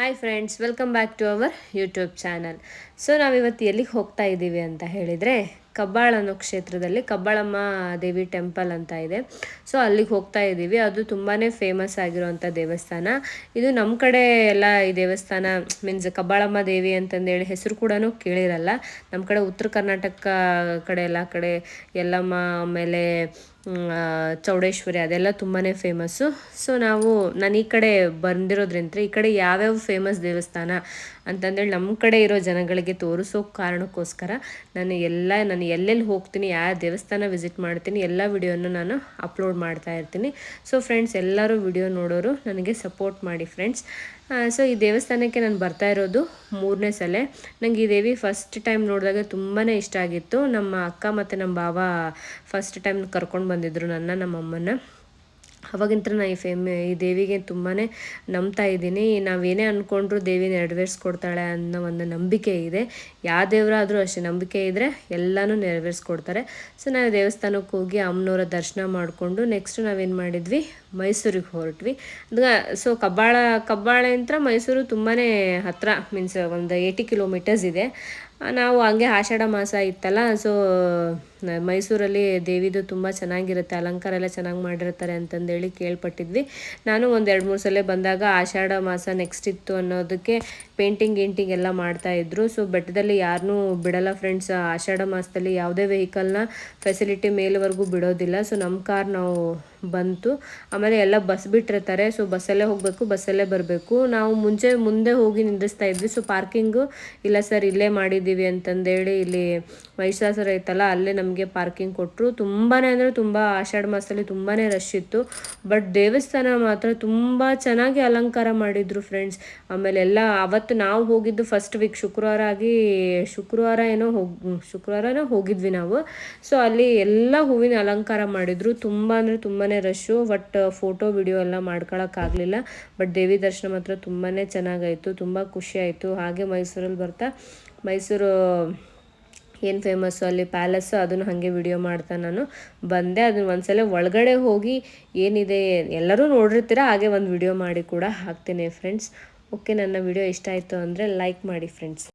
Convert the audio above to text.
Hi friends welcome back to our YouTube channel so ನಾವಿವತ್ತು ಎಲ್ಲಿಗೆ ಹೋಗ್ತಾ ಇದ್ದೀವಿ ಅಂತ ಹೇಳಿದರೆ, ಕಬ್ಬಾಳ ಅನ್ನೋ ಕ್ಷೇತ್ರದಲ್ಲಿ ಕಬ್ಬಾಳಮ್ಮ ದೇವಿ ಟೆಂಪಲ್ ಅಂತ ಇದೆ. ಸೊ ಅಲ್ಲಿಗೆ ಹೋಗ್ತಾ ಇದ್ದೀವಿ ಅದು ತುಂಬಾ ಫೇಮಸ್ ಆಗಿರುವಂಥ ದೇವಸ್ಥಾನ. ಇದು ನಮ್ಮ ಕಡೆ ಎಲ್ಲ ಈ ದೇವಸ್ಥಾನ ಮೀನ್ಸ್ ಕಬ್ಬಾಳಮ್ಮ ದೇವಿ ಅಂತಂದೇಳಿ ಹೆಸರು ಕೂಡ ಕೇಳಿರಲ್ಲ. ನಮ್ಮ ಕಡೆ ಉತ್ತರ ಕರ್ನಾಟಕ ಕಡೆ ಎಲ್ಲ ಕಡೆ ಎಲ್ಲಮ್ಮ ಆಮೇಲೆ ಚೌಡೇಶ್ವರಿ, ಅದೆಲ್ಲ ತುಂಬಾ ಫೇಮಸ್ಸು ಸೊ ನಾವು, ನಾನು ಈ ಕಡೆ ಬಂದಿರೋದ್ರಿಂದ ಈ ಕಡೆ ಯಾವ್ಯಾವ ಫೇಮಸ್ ದೇವಸ್ಥಾನ ಅಂತಂದೇಳಿ ನಮ್ಮ ಕಡೆ ಇರೋ ಜನಗಳಿಗೆ ತೋರಿಸೋ ಕಾರಣಕ್ಕೋಸ್ಕರ ನಾನು ಎಲ್ಲ, ನಾನು ಎಲ್ಲೆಲ್ಲಿ ಹೋಗ್ತೀನಿ, ಯಾವ ದೇವಸ್ಥಾನ ವಿಸಿಟ್ ಮಾಡ್ತೀನಿ, ಎಲ್ಲ ವಿಡಿಯೋನ ನಾನು ಅಪ್ಲೋಡ್ ಮಾಡ್ತಾ ಇರ್ತೀನಿ. ಸೊ ಫ್ರೆಂಡ್ಸ್ ಎಲ್ಲರೂ ವಿಡಿಯೋ ನೋಡೋರು ನನಗೆ ಸಪೋರ್ಟ್ ಮಾಡಿ ಫ್ರೆಂಡ್ಸ್ ಸೊ ಈ ದೇವಸ್ಥಾನಕ್ಕೆ ನಾನು ಬರ್ತಾ ಇರೋದು ಮೂರನೇ ಸಲ. ನನಗೆ ಈ ದೇವಿ ಫಸ್ಟ್ ಟೈಮ್ ನೋಡಿದಾಗ ತುಂಬಾ ಇಷ್ಟ ಆಗಿತ್ತು. ನಮ್ಮ ಅಕ್ಕ ಮತ್ತು ನಮ್ಮ ಬಾವ ಫಸ್ಟ್ ಟೈಮ್ ಕರ್ಕೊಂಡು ಬಂದಿದ್ರು ನನ್ನ ನಮ್ಮಮ್ಮನ ಅವಾಗಿಂತ ನಾನು ಈ ಫೇಮ್ ಈ ದೇವಿಗೆ ತುಂಬಾ ನಂಬ್ತಾ ಇದ್ದೀನಿ. ನಾವೇನೇ ಅಂದ್ಕೊಂಡ್ರು ದೇವಿ ನೆರವೇರಿಸ್ಕೊಡ್ತಾಳೆ ಅನ್ನೋ ಒಂದು ನಂಬಿಕೆ ಇದೆ. ಯಾವ ದೇವರಾದರೂ ಅಷ್ಟೇ, ನಂಬಿಕೆ ಇದ್ದರೆ ಎಲ್ಲನೂ ನೆರವೇರಿಸ್ಕೊಡ್ತಾರೆ. ಸೊ ನಾವು ದೇವಸ್ಥಾನಕ್ಕೆ ಹೋಗಿ ಅಮ್ಮನವರ ದರ್ಶನ ಮಾಡಿಕೊಂಡು ನೆಕ್ಸ್ಟ್ ನಾವೇನು ಮಾಡಿದ್ವಿ? ಮೈಸೂರಿಗೆ ಹೊರಟ್ವಿ. ಸೊ ಕಬ್ಬಾಳ ಕಬ್ಬಾಳ ಮೈಸೂರು ತುಂಬಾ ಹತ್ತಿರ ಮೀನ್ಸ್ ಒಂದು ಏಯ್ಟಿ ಕಿಲೋಮೀಟರ್ಸ್ ಇದೆ. ನಾವು ಹಂಗೆ ಆಷಾಢ ಮಾಸ ಇತ್ತಲ್ಲ ಸೊ ಮೈಸೂರಲ್ಲಿ ದೇವಿದು ತುಂಬ ಚೆನ್ನಾಗಿರುತ್ತೆ, ಅಲಂಕಾರ ಎಲ್ಲ ಚೆನ್ನಾಗಿ ಮಾಡಿರ್ತಾರೆ ಅಂತಂದೇಳಿ ಕೇಳ್ಪಟ್ಟಿದ್ವಿ. ನಾನು ಒಂದು ಎರಡು ಮೂರು ಸಲ ಬಂದಾಗ ಆಷಾಢ ಮಾಸ ನೆಕ್ಸ್ಟ್ ಇತ್ತು ಅನ್ನೋದಕ್ಕೆ ಪೇಂಟಿಂಗ್, ಗೇಂಟಿಂಗ್ ಎಲ್ಲ ಮಾಡ್ತಾಯಿದ್ರು ಸೊ ಬೆಟ್ಟದಲ್ಲಿ ಯಾರನ್ನೂ ಬಿಡಲ್ಲ ಫ್ರೆಂಡ್ಸ್ ಆಷಾಢ ಮಾಸದಲ್ಲಿ ಯಾವುದೇ ವೆಹಿಕಲ್ನ ಫೆಸಿಲಿಟಿ ಮೇಲ್ವರೆಗೂ ಬಿಡೋದಿಲ್ಲ. ಸೊ ನಮ್ಮ ಕಾರ್ ನಾವು ಬಂತು. ಆಮೇಲೆ ಎಲ್ಲ ಬಸ್ ಬಿಟ್ಟಿರ್ತಾರೆ. ಸೊ ಬಸ್ಸಲ್ಲೇ ಹೋಗಬೇಕು ಬಸ್ಸಲ್ಲೇ ಬರಬೇಕು. ನಾವು ಮುಂಚೆ ಮುಂದೆ ಹೋಗಿ ನಿಂದಿಸ್ತಾ ಇದ್ವಿ. ಸೊ ಪಾರ್ಕಿಂಗು ಇಲ್ಲ ಸರ್ ಇಲ್ಲೇ ಮಾಡಿದ್ದೀವಿ ಅಂತಂದೇಳಿ ಇಲ್ಲಿ ಮಹಿಷಾಸುರ ಇತ್ತಲ್ಲ, ಅಲ್ಲೇ ನಮಗೆ ಪಾರ್ಕಿಂಗ್ ಕೊಟ್ಟರು ತುಂಬಾ ಅಂದರೆ ತುಂಬ ಆಷಾಢ ಮಾಸದಲ್ಲಿ ತುಂಬಾ ರಶ್ ಇತ್ತು. ಬಟ್ ದೇವಸ್ಥಾನ ಮಾತ್ರ ತುಂಬ ಚೆನ್ನಾಗಿ ಅಲಂಕಾರ ಮಾಡಿದ್ರು ಫ್ರೆಂಡ್ಸ್ ಆಮೇಲೆ ಎಲ್ಲ ಅವತ್ತು ನಾವು ಹೋಗಿದ್ದು ಫಸ್ಟ್ ವೀಕ್ ಶುಕ್ರವಾರ ಆಗಿ ಶುಕ್ರವಾರ ಏನೋ ಹೋಗಿ, ಶುಕ್ರವಾರನೋ ಹೋಗಿದ್ವಿ ನಾವು. ಸೊ ಅಲ್ಲಿ ಎಲ್ಲ ಹೂವಿನ ಅಲಂಕಾರ ಮಾಡಿದ್ರು. ತುಂಬ ಅಂದರೆ ತುಂಬಾ ರಶ್ಶು ಬಟ್ ಫೋಟೋ ವಿಡಿಯೋ ಎಲ್ಲ ಮಾಡ್ಕೊಳಕ್ಕಾಗಲಿಲ್ಲ ಬಟ್ ದೇವಿ ದರ್ಶನ ಮಾತ್ರ ತುಂಬಾ ಚೆನ್ನಾಗಾಯಿತು. ತುಂಬ ಖುಷಿ ಆಯಿತು. ಹಾಗೆ ಮೈಸೂರಲ್ಲಿ ಬರ್ತಾ, ಮೈಸೂರು ಏನು ಫೇಮಸ್ಸು ಅಲ್ಲಿ ಪ್ಯಾಲೇಸು ಅದನ್ನು ಹಾಗೆ ವಿಡಿಯೋ ಮಾಡ್ತಾ ನಾನು. ಬಂದೆ, ಅದನ್ನು ಒಂದ್ಸಲ ಒಳಗಡೆ ಹೋಗಿ ಏನಿದೆ, ಎಲ್ಲರೂ ನೋಡಿರ್ತೀರ, ಹಾಗೆ ಒಂದು ವಿಡಿಯೋ ಮಾಡಿ ಕೂಡ ಹಾಕ್ತೀನಿ ಫ್ರೆಂಡ್ಸ್ ಓಕೆ ನನ್ನ ವಿಡಿಯೋ ಇಷ್ಟ ಆಯಿತು ಅಂದರೆ ಲೈಕ್ ಮಾಡಿ ಫ್ರೆಂಡ್ಸ್